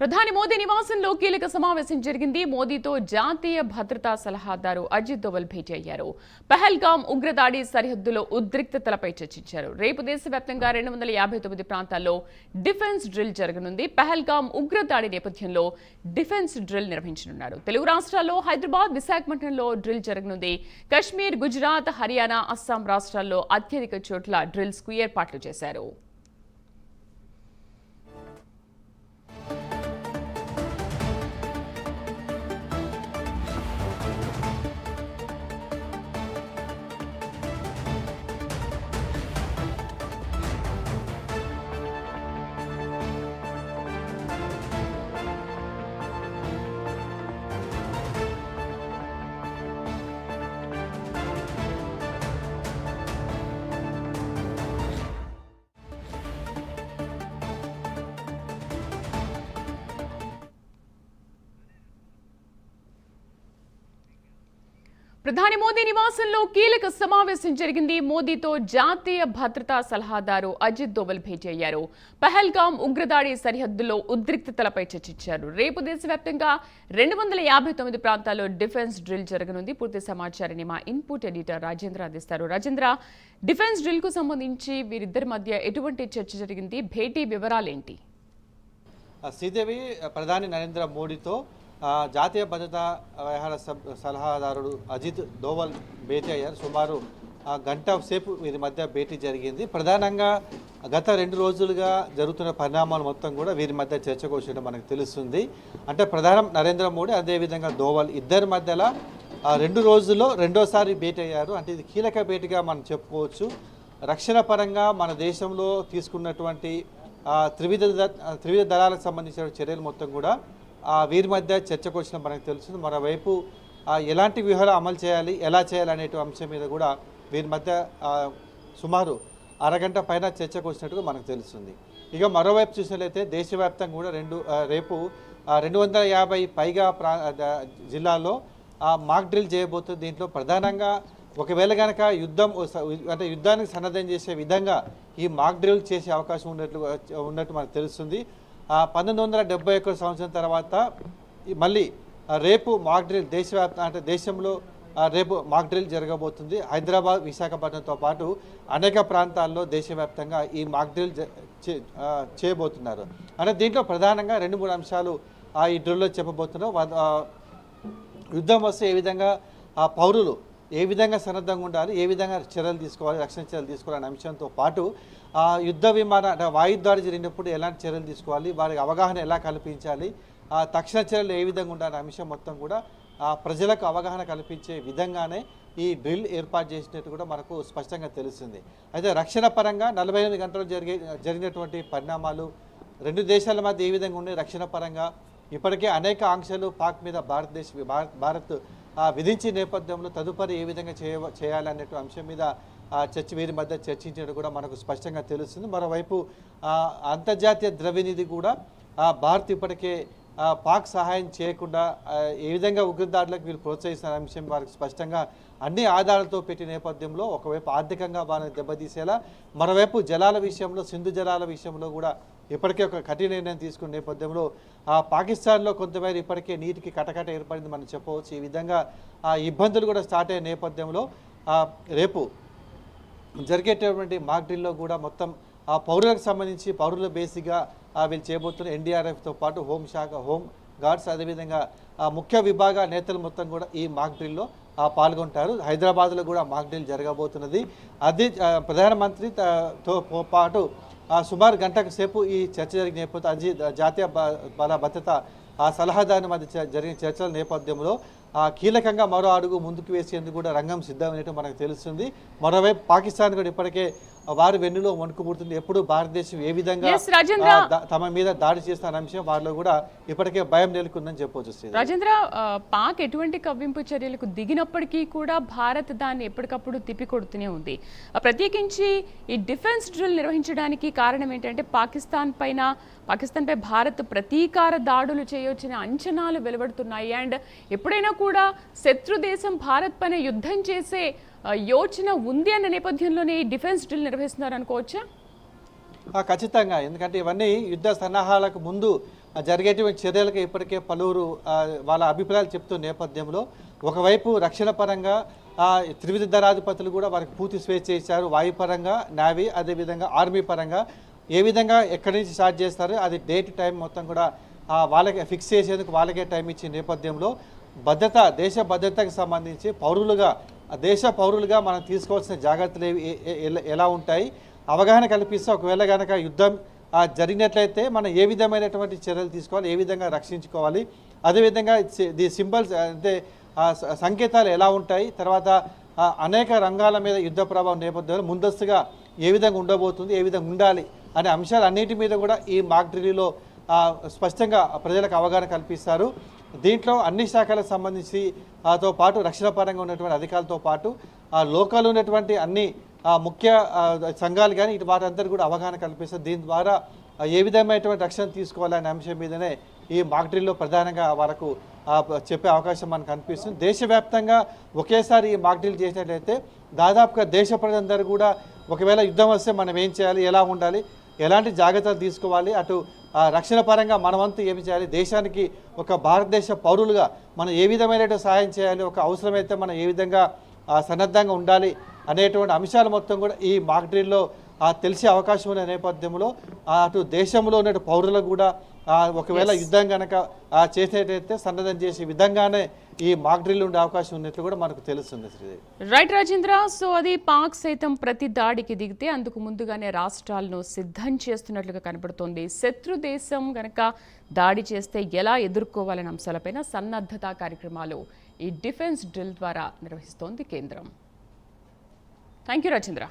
ప్రధాని మోదీ నివాసంలో కీలక సమావేశం జరిగింది. మోదీతో జాతీయ భద్రతా సలహాదారు అజిత్ దోవల్ భేటీ అయ్యారు. పహల్గాం ఉగ్రదాడి సరిహద్దులో ఉద్రిక్తతలపై చర్చించారు. రేపు దేశవ్యాప్తంగా రెండు వందల యాభై తొమ్మిది ప్రాంతాల్లో డిఫెన్స్ డ్రిల్ జరగనుంది. పహల్గాం ఉగ్రదాడి నేపథ్యంలో డిఫెన్స్ డ్రిల్ నిర్వహించనున్నారు. తెలుగు రాష్ట్రాల్లో హైదరాబాద్ విశాఖపట్నంలో డ్రిల్ జరగనుంది. కశ్మీర్ గుజరాత్ హర్యానా అస్సాం రాష్ట్రాల్లో అత్యధిక చోట్ల డ్రిల్స్కు ఏర్పాట్లు చేశారు. ప్రధాని మోదీ నివాసంలో కీలక సమావేశం జరిగింది. మోదీతో జాతీయ భద్రతా సలహాదారు అజిత్ దోవల్ భేటీ అయ్యారు. పహల్గాం ఉగ్రదాడి సరిహద్దులో ఉద్రిక్తతలపై చర్చించారు. రేపు దేశవ్యాప్తంగా రెండు వందల యాభై తొమ్మిది ప్రాంతాల్లో డిఫెన్స్ డ్రిల్ జరగనుంది. పూర్తి సమాచారాన్ని మా ఇన్పుట్ ఎడిటర్ రాజేంద్ర అందిస్తారు. రాజేంద్ర డిఫెన్స్ డ్రిల్కు సంబంధించి వీరిద్దరి మధ్య ఎటువంటి చర్చ జరిగింది? భేటీ వివరాలేంటి? శ్రీదేవి ప్రధాని నరేంద్ర మోడీతో జాతీయ భద్రతా వ్యవహార సబ్ సలహాదారుడు అజిత్ దోవల్ భేటీ అయ్యారు. సుమారు గంట సేపు వీరి మధ్య భేటీ జరిగింది. ప్రధానంగా గత రెండు రోజులుగా జరుగుతున్న పరిణామాలు మొత్తం కూడా వీరి మధ్య చర్చకు వచ్చినట్టు మనకు తెలుస్తుంది. అంటే ప్రధానం నరేంద్ర మోడీ అదేవిధంగా దోవల్ ఇద్దరి మధ్యలో రెండు రోజుల్లో రెండోసారి భేటీ అయ్యారు. అంటే ఇది కీలక భేటీగా మనం చెప్పుకోవచ్చు. రక్షణ పరంగా మన దేశంలో తీసుకున్నటువంటి త్రివిధ ద- త్రివిధ దళాలకు సంబంధించిన చర్యలు మొత్తం కూడా వీరి మధ్య చర్చకు వచ్చిన మనకు తెలుస్తుంది. మరోవైపు ఎలాంటి వ్యూహాలు అమలు చేయాలి ఎలా చేయాలి అనే అంశం మీద కూడా వీరి మధ్య సుమారు అరగంట పైన చర్చకు వచ్చినట్టుగా మనకు తెలుస్తుంది. ఇక మరోవైపు చూసినట్లయితే దేశవ్యాప్తంగా కూడా రెండు రేపు రెండు వందల యాభై పైగా ప్రా జిల్లాల్లో మాక్ డ్రిల్ చేయబోతుంది దీంట్లో ప్రధానంగా ఒకవేళ కనుక యుద్ధం అంటే యుద్ధానికి సన్నద్ధం చేసే విధంగా ఈ మాక్ డ్రిల్ చేసే అవకాశం ఉన్నట్లు ఉన్నట్టు మనకు తెలుస్తుంది. పంతొమ్మిది వందల డెబ్బై ఒక్క సంవత్సరం తర్వాత మళ్ళీ రేపు మాక్ డ్రిల్ దేశవ్యాప్త అంటే దేశంలో రేపు మాక్ డ్రిల్ జరగబోతుంది. హైదరాబాద్ విశాఖపట్నంతో పాటు అనేక ప్రాంతాల్లో దేశవ్యాప్తంగా ఈ మాక్ డ్రిల్ చే- చేయబోతున్నారు. అంటే దీంట్లో ప్రధానంగా రెండు మూడు అంశాలు ఆ, ఈ డ్రిల్లో చెప్పబోతున్నారు యుద్ధం వస్తే ఏ విధంగా ఆ పౌరులు ఏ విధంగా సన్నద్ధంగా ఉండాలి ఏ విధంగా చర్యలు తీసుకోవాలి రక్షణ చర్యలు తీసుకోవాలి అనే అంశంతో పాటు ఆ యుద్ధ విమాన అంటే వాయుద్వారి జరిగినప్పుడు ఎలాంటి చర్యలు తీసుకోవాలి వారికి అవగాహన ఎలా కల్పించాలి ఆ తక్షణ చర్యలు ఏ విధంగా ఉండాలనే అంశం మొత్తం కూడా ఆ ప్రజలకు అవగాహన కల్పించే విధంగానే ఈ డ్రిల్ ఏర్పాటు చేసినట్టు కూడా మనకు స్పష్టంగా తెలుస్తుంది. అయితే రక్షణ పరంగా నలభై ఎనిమిది గంటలు జరిగే జరిగినటువంటి పరిణామాలు రెండు దేశాల మధ్య ఏ విధంగా ఉండే రక్షణ పరంగా ఇప్పటికే అనేక ఆంక్షలు పాక్ మీద భారతదేశ భారత్ ఆ, విధించే నేపథ్యంలో తదుపరి ఏ విధంగా చేయ చేయాలనే అంశం మీద ఆ, చర్చ వీరి మధ్య చర్చించినట్టు కూడా మనకు స్పష్టంగా తెలుస్తుంది. మరోవైపు అంతర్జాతీయ ద్రవ్యనిధి కూడా ఆ, భారత్ ఇప్పటికే పాక్ సహాయం చేయకుండా ఏ విధంగా ఉగ్రదాడులకు వీళ్ళు ప్రోత్సహిస్తున్న అంశం వారికి స్పష్టంగా అన్ని ఆధారాలతో పెట్టిన నేపథ్యంలో ఒకవైపు ఆర్థికంగా వారిని దెబ్బతీసేలా మరోవైపు జలాల విషయంలో సింధు జలాల విషయంలో కూడా ఇప్పటికే ఒక కఠిన నిర్ణయం తీసుకున్న నేపథ్యంలో ఆ పాకిస్తాన్లో కొంతమేర ఇప్పటికే నీటికి కటకట ఏర్పడింది మనం చెప్పవచ్చు. ఈ విధంగా ఆ ఇబ్బందులు కూడా స్టార్ట్ అయిన నేపథ్యంలో రేపు జరిగేటటువంటి మాక్ డ్రిల్లో కూడా మొత్తం ఆ పౌరులకు సంబంధించి పౌరుల బేసిక్గా వీళ్ళు చేయబోతున్న ఎన్డీఆర్ఎఫ్తో పాటు హోం శాఖ హోం గార్డ్స్ అదేవిధంగా ఆ ముఖ్య విభాగ నేతలు మొత్తం కూడా ఈ మాక్ డ్రిల్లో పాల్గొంటారు. హైదరాబాద్లో కూడా మాక్ డ్రిల్ జరగబోతున్నది. అది ప్రధానమంత్రితో ప్రధానమంత్రి పాటు సుమారు గంటకు సేపు ఈ చర్చ జరిగిన నేపథ్యం అది జాతీయ బ- బల భద్రత ఆ సలహాదారుని మధ్య జరిగిన చర్చల నేపథ్యంలో కీలకంగా మరో అడుగు ముందుకు వేసేందుకు కూడా రంగం సిద్ధమైనట్టు మనకు తెలుస్తుంది. మరోవైపు పాకిస్తాన్ కూడా ఇప్పటికే వారి వెన్నులో వణుకుపుడుతుంది ఎప్పుడు భారతదేశం ఏ విధంగా తమ మీద దాడి చేస్తున్న అంశం వారిలో కూడా ఇప్పటికే భయం నెలకొందని చెప్పవచ్చు. రాజేంద్ర పాక్ ఎటువంటి కవ్వింపు చర్యలకు దిగినప్పటికీ కూడా భారత్ దాన్ని ఎప్పటికప్పుడు తిప్పికొడుతూనే ఉంది. ప్రత్యేకించి ఈ డిఫెన్స్ డ్రిల్ నిర్వహించడానికి కారణం ఏంటంటే పాకిస్తాన్ పైన పాకిస్తాన్పై భారత్ ప్రతీకార దాడులు చేయొచ్చనే అంచనాలు వెలువడుతున్నాయి. అండ్ ఎప్పుడైనా కూడా శత్రు దేశం భారత్ పైన యుద్ధం చేసే యోచన ఉంది అన్న నేపథ్యంలోనే డిఫెన్స్ డ్రిల్ నిర్వహిస్తున్నారు అనుకోవచ్చా? ఖచ్చితంగా. ఎందుకంటే ఇవన్నీ యుద్ధ సన్నాహాలకు ముందు జరిగేటువంటి చర్యలకు ఇప్పటికే పలువురు వాళ్ళ అభిప్రాయాలు చెప్తున్న నేపథ్యంలో ఒకవైపు రక్షణ పరంగా త్రివిధ దళాధిపతులు కూడా వారికి పూర్తి స్వేచ్ఛ ఇచ్చారు. వాయుపరంగా నావీ అదేవిధంగా ఆర్మీ పరంగా ఏ విధంగా ఎక్కడి నుంచి స్టార్ట్ చేస్తారు అది డేట్ టైం మొత్తం కూడా వాళ్ళకే వాళ్ళకి ఫిక్స్ చేసేందుకు వాళ్ళకే టైం ఇచ్చే నేపథ్యంలో భద్రత దేశ భద్రతకు సంబంధించి పౌరులుగా దేశ పౌరులుగా మనం తీసుకోవాల్సిన జాగ్రత్తలు ఏవి- ఎలా- ఎలా ఉంటాయి? అవగాహన కల్పిస్తే ఒకవేళ కనుక యుద్ధం జరిగినట్లయితే మనం ఏ విధమైనటువంటి చర్యలు తీసుకోవాలి? ఏ విధంగా రక్షించుకోవాలి? అదేవిధంగా ది సింబల్స్ అంటే సంకేతాలు ఎలా ఉంటాయి? తర్వాత అనేక రంగాల మీద యుద్ధ ప్రభావం నేపథ్యంలో ముందస్తుగా ఏ విధంగా ఉండబోతుంది? ఏ విధంగా ఉండాలి? అనే అంశాలు అన్నిటి మీద కూడా ఈ మాక్ డ్రిలీలో స్పష్టంగా ప్రజలకు అవగాహన కల్పిస్తారు. దీంట్లో అన్ని శాఖలకు సంబంధించి తో పాటు రక్షణ పరంగా ఉన్నటువంటి అధికారులతో పాటు లోకల్ ఉన్నటువంటి అన్ని ముఖ్య సంఘాలు కానీ ఇటు వారందరూ కూడా అవగాహన కల్పిస్తారు దీని ద్వారా ఏ విధమైనటువంటి రక్షణ తీసుకోవాలనే అంశం మీదనే ఈ మాక్ డ్రిల్లో ప్రధానంగా వాళ్ళకు చెప్పే అవకాశం మనకు అనిపిస్తుంది దేశవ్యాప్తంగా ఒకేసారి ఈ మాక్ డ్రిల్ చేసినట్లయితే దాదాపుగా దేశ ప్రజలందరూ కూడా ఒకవేళ యుద్ధం వస్తే మనం ఏం చేయాలి ఎలా ఉండాలి ఎలాంటి జాగ్రత్తలు తీసుకోవాలి? అటు రక్షణ పరంగా మనవంతు ఏమి చేయాలి? దేశానికి ఒక భారతదేశ పౌరులుగా మనం ఏ విధమైన సహాయం చేయాలి? ఒక అవసరమైతే మనం ఏ విధంగా సన్నద్ధంగా ఉండాలి? అనేటువంటి అంశాలు మొత్తం కూడా ఈ మాక్ డ్రిల్లో తెలిసే అవకాశం ఉన్న నేపథ్యంలో అటు దేశంలో ఉన్న పౌరులకు కూడా ఒకవేళ యుద్ధం కనుక చేసేటైతే సన్నద్ధం చేసే విధంగానే ఈ మాక్ డ్రిల్ ఉండే అవకాశం ఉన్నట్లు కూడా మనకు తెలుస్తుంది శ్రీదేవి. రైట్ రాజేంద్ర. సో అది పాక్ సైతం ప్రతి దాడికి దిగితే అందుకు ముందుగానే రాష్ట్రాలను సిద్ధం చేస్తున్నట్లుగా కనబడుతోంది. శత్రు దేశం గనక దాడి చేస్తే ఎలా ఎదుర్కోవాలనే అంశాలపైన సన్నద్ధత కార్యక్రమాలు ఈ డిఫెన్స్ డ్రిల్ ద్వారా నిర్వహిస్తోంది కేంద్రం. Thank you Rajendra.